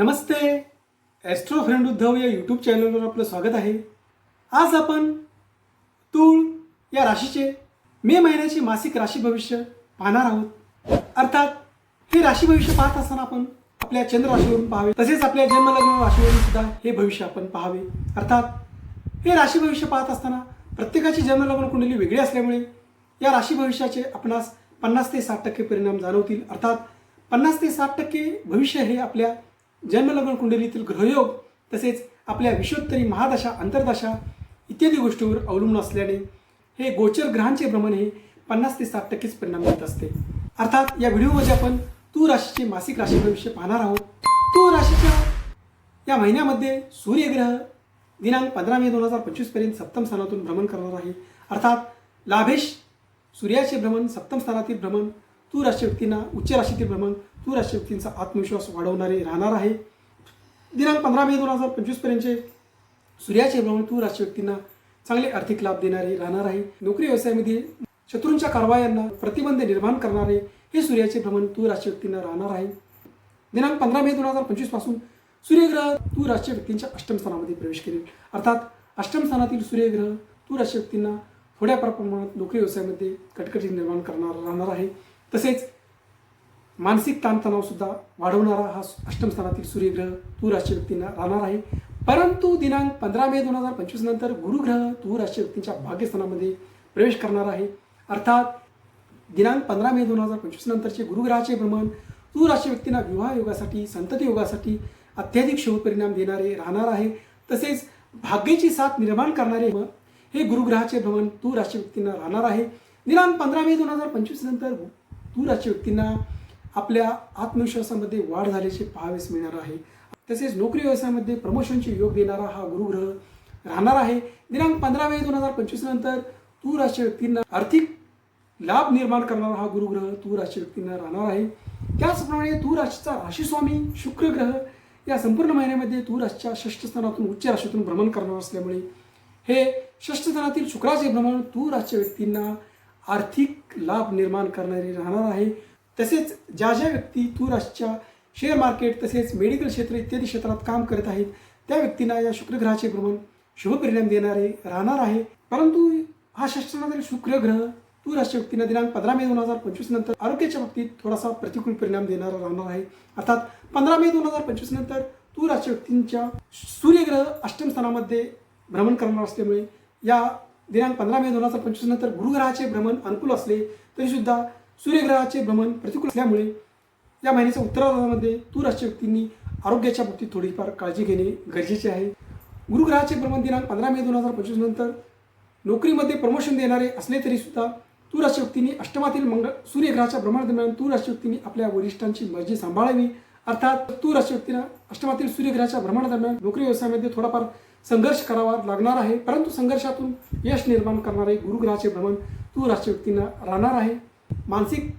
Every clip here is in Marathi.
नमस्ते. ॲस्ट्रो फ्रेंड उद्धव या यूट्यूब चॅनलवर आपलं स्वागत आहे. आज आपण तूळ या राशीचे मे महिन्याचे मासिक राशी भविष्य पाहणार आहोत. अर्थात हे राशी भविष्य पाहत असताना आपण आपल्या चंद्र राशीवरून पाहावे. तसेच आपल्या जन्मलग्न राशीवरून सुद्धा हे भविष्य आपण पाहावे. अर्थात हे राशी भविष्य पाहत असताना प्रत्येकाची जन्मलग्न कुंडली वेगळी असल्यामुळे या राशी भविष्याचे आपणास पन्नास ते साठ टक्के परिणाम जाणवतील. अर्थात पन्नास ते साठ टक्के भविष्य हे आपल्या जन्मलग्न कुंडलीतील ग्रहयोग तसेच आपल्या विश्वोत्तरी महादशा अंतर्दशा इत्यादी गोष्टीवर अवलंबून असल्याने हे गोचर ग्रहांचे भ्रमण हे पन्नास ते साठ टक्केच परिणाम देत असते. अर्थात या व्हिडिओमध्ये आपण तू राशीचे मासिक राशी भविष्य पाहणार आहोत. तू राशीच्या या महिन्यामध्ये सूर्यग्रह दिनांक पंधरा मे दोन हजार पंचवीसपर्यंत सप्तम स्थानातून भ्रमण करणार आहे. अर्थात लाभेश सूर्याचे भ्रमण सप्तम स्थानातील भ्रमण तू राशी व्यक्तींना उच्च राशीतील भ्रमण तू राशी व्यक्तींचा आत्मविश्वास वाढवणारे राहणार आहे. दिनांक पंधरा मे दोन हजार पंचवीसपर्यंतचे सूर्याचे भ्रमण तू राशी व्यक्तींना चांगले आर्थिक लाभ देणारे राहणार आहे. नोकरी व्यवसायामध्ये शत्रूंच्या कारवायांना प्रतिबंध निर्माण करणारे हे सूर्याचे भ्रमण तू राशी व्यक्तींना राहणार आहे. दिनांक पंधरा मे दोन हजार पंचवीसपासून सूर्यग्रह तू राशी व्यक्तींच्या अष्टम स्थानामध्ये प्रवेश करेल. अर्थात अष्टम स्थानातील सूर्यग्रह तू राशी व्यक्तींना थोड्या प्रमाणात नोकरी व्यवसायामध्ये कटकटी निर्माण करणार राहणार आहे. तसेच मानसिक ताणतणावसुद्धा वाढवणारा हा अष्टम स्थानातील सूर्यग्रह तू राशी व्यक्तींना राहणार आहे. परंतु दिनांक पंधरा मे दोन हजार पंचवीस नंतर गुरुग्रह तू राशी व्यक्तींच्या भाग्यस्थानामध्ये प्रवेश करणार आहे. अर्थात दिनांक पंधरा मे दोन हजार पंचवीस नंतरचे गुरुग्रहाचे भ्रमण तू राशी व्यक्तींना विवाह योगासाठी संतती योगासाठी अत्याधिक शुभ परिणाम देणारे राहणार आहे. तसेच भाग्याची साथ निर्माण करणारे हे गुरुग्रहाचे भ्रमण तू राशी व्यक्तींना राहणार आहे. दिनांक पंधरा मे दोन हजार पंचवीस नंतर तू राशी व्यक्तींना आपल्या आत्मविश्वासामध्ये वाढ झाल्याचे पाहावेस मिळणार आहे. तसेच नोकरी व्यवसायामध्ये प्रमोशनचे योग देणारा हा गुरुग्रह राहणार आहे. दिनांक पंधरा मे दोन हजार पंचवीस नंतर तू राशी व्यक्तींना आर्थिक लाभ निर्माण करणारा हा गुरुग्रह तू राशी व्यक्तींना राहणार आहे. त्याचप्रमाणे तू राशीचा राशीस्वामी शुक्र ग्रह या संपूर्ण महिन्यामध्ये तू राशीच्या षष्ठस्थानातून उच्च राशीतून भ्रमण करणार असल्यामुळे हे षष्ठस्थानातील शुक्राचे भ्रमण तू राशीच्या व्यक्तींना आर्थिक लाभ निर्माण करणारी राहणार आहे. तसेच ज्या ज्या व्यक्ती तू शेअर मार्केट तसेच मेडिकल क्षेत्र इत्यादी क्षेत्रात काम करत आहेत त्या व्यक्तींना या शुक्रग्रहाचे भ्रमण शुभ परिणाम देणारे राहणार आहे. परंतु हा शास्त्रातील शुक्र ग्रह तू राशी व्यक्तींना दिनांक पंधरा मे दोन हजार पंचवीस नंतर आरोग्याच्या बाबतीत थोडासा प्रतिकूल परिणाम देणारा राहणार आहे. अर्थात पंधरा मे दोन हजार पंचवीस नंतर तू व्यक्तींच्या सूर्यग्रह अष्टम स्थानामध्ये भ्रमण करणार असल्यामुळे या दिनांक पंधरा मे दोन हजार पंचवीस नंतर गुरुग्रहाचे भ्रमण अनुकूल असले तरी सुद्धा सूर्यग्रहाचे भ्रमण प्रतिकूल असल्यामुळे या महिन्याच्या उत्तरार्धामध्ये तूर राशी व्यक्तींनी आरोग्याच्या बाबतीत थोडीफार काळजी घेणे गरजेचे आहे. गुरुग्रहाचे भ्रमण दिनांक पंधरा मे दोन हजार पंचवीस नंतर नोकरीमध्ये प्रमोशन देणारे असले तरी सुद्धा तू व्यक्तींनी अष्टमातील मंगळ सूर्यग्रहाच्या भ्रमणादरम्यान तू राशी व्यक्तींनी आपल्या वरिष्ठांची मर्जी सांभाळावी. अर्थात तू राशी अष्टमातील सूर्यग्रहाच्या भ्रमणादरम्यान नोकरी व्यवसायामध्ये थोडाफार संघर्ष करावा लागणार आहे. परंतु संघर्षातून यश निर्माण करणारे गुरुग्रहाचे भ्रमण तू राशी व्यक्तींना राहणार आहे. मानसिक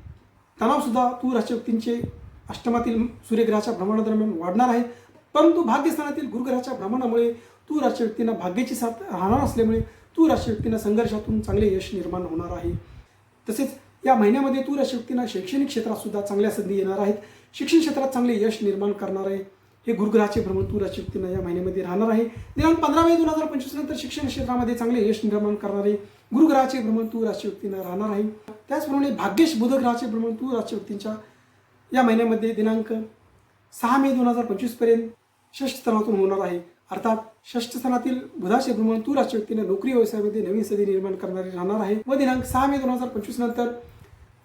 तणावसुद्धा तू राशी व्यक्तींचे अष्टमातील सूर्यग्रहाच्या भ्रमणादरम्यान वाढणार आहे. परंतु भाग्यस्थानातील गुरुग्रहाच्या भ्रमणामुळे तू राशी व्यक्तींना भाग्याची साथ राहणार असल्यामुळे तू राशी व्यक्तींना संघर्षातून चांगले यश निर्माण होणार आहे. तसेच या महिन्यामध्ये तू राशी व्यक्तींना शैक्षणिक क्षेत्रात सुद्धा चांगल्या संधी येणार आहेत. शिक्षण क्षेत्रात चांगले यश निर्माण करणार आहे. हे गुरुग्रहाचे भ्रमण तू राशी या महिन्यामध्ये राहणार आहे. दिनांक पंधरा मे दोन हजार पंचवीस नंतर शिक्षण क्षेत्रामध्ये चांगले यश निर्माण करणारे गुरुग्रहाचे भ्रमण तू राशी राहणार आहे. त्याचप्रमाणे भाग्येश बुधग्रहाचे भ्रमण तू राशी व्यक्तींच्या या महिन्यामध्ये दिनांक सहा मे दोन हजार पंचवीसपर्यंत षष्ठस्थानातून होणार आहे. अर्थात षष्ठस्थानातील बुधाचे भ्रमण तू राशी व्यक्तीने नोकरी व्यवसायामध्ये नवीन सदी निर्माण करणारे राहणार आहे. व दिनांक सहा मे दोन हजार पंचवीस नंतर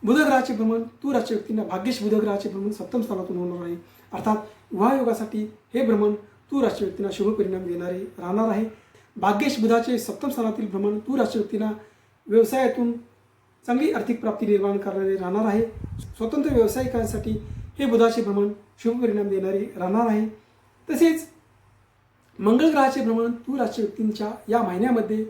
बुधग्रहाचे भ्रमण तू राशी व्यक्तींना भाग्येश बुधग्रहाचे भ्रमण सप्तम स्थानातून होणार आहे. अर्थात विवाहयोगासाठी हे भ्रमण तू राशी व्यक्तींना शुभ परिणाम देणारे राहणार आहे. भाग्येश बुधाचे सप्तम स्थानातील भ्रमण तू राशी व्यक्तींना व्यवसायातून चांगली आर्थिक प्राप्ती निर्माण करणारे राहणार आहे. स्वतंत्र व्यावसायिकांसाठी हे बुधाचे भ्रमण शुभ परिणाम देणारे राहणार आहे. तसेच मंगळ ग्रहाचे भ्रमण तू राशी व्यक्तींच्या या महिन्यामध्ये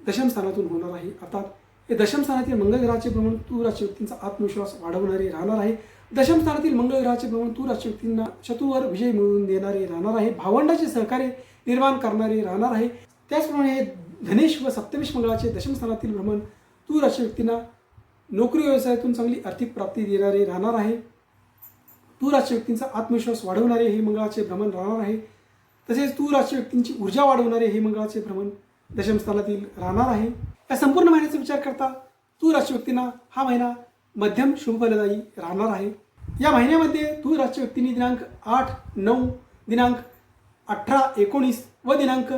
दशम स्थानातून होणार आहे. अर्थात हे दशम स्थानातील मंगळ ग्रहाचे भ्रमण तू राशी व्यक्तींचा आत्मविश्वास वाढवणारे राहणार आहे. दशम स्थानातील मंगळ ग्रहाचे भ्रमण तू राशी व्यक्तींना शत्रूवर विजय मिळवून देणारे राहणार आहे. भावंडाचे सहकार्य निर्माण करणारे राहणार आहे. त्याचप्रमाणे हे धनेश व सप्तमेश मंगळाचे दशम स्थानातील भ्रमण तू राशी व्यक्तींना नोकरी व्यवसायातून चांगली आर्थिक प्राप्ती देणारे राहणार आहे. तू राशी व्यक्तींचा आत्मविश्वास वाढवणारे हे मंगळाचे भ्रमण राहणार आहे. तसेच तू राशी व्यक्तींची ऊर्जा वाढवणारे हे मंगळाचे भ्रमण दशमस्थानातील राहणार आहे. या संपूर्ण महिन्याचा विचार करता तू राशी व्यक्तींना हा महिना मध्यम शुभफलदायी राहणार आहे. या महिन्यामध्ये तू राशी व्यक्तींनी दिनांक आठ नऊ दिनांक अठरा एकोणीस व दिनांक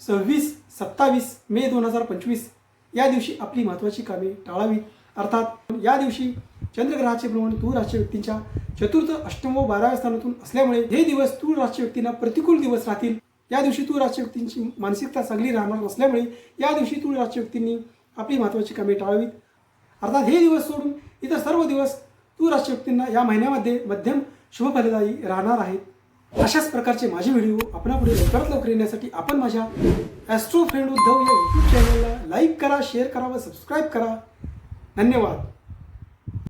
सव्वीस सत्तावीस मे दोन हजार पंचवीस या दिवशी आपली महत्त्वाची कामे टाळावीत अर्थात या दिवशी चंद्रग्रहाचे भ्रमण तूळ राष्ट्र व्यक्तींच्या चतुर्थ अष्टम व बाराव्या स्थानातून असल्यामुळे हे दिवस तूळ राष्ट्र व्यक्तींना प्रतिकूल दिवस राहतील. या दिवशी तूळ राशी व्यक्तींची मानसिकता चांगली राहणार नसल्यामुळे या दिवशी तूळ राष्ट्र व्यक्तींनी आपली महत्त्वाची कामे टाळावीत. अर्थात हे दिवस सोडून इतर सर्व दिवस तूर राशी व्यक्तींना या महिन्यामध्ये मध्यम शुभफलदायी राहणार आहेत अशाच प्रकारचे माझे व्हिडिओ आपणापुढे लवकरात लवकर येण्यासाठी आपण माझ्या ॲस्ट्रो फ्रेंड उद्धव या यूट्यूब चॅनलला लाईक करा शेअर करा व सबस्क्राईब करा. धन्यवाद.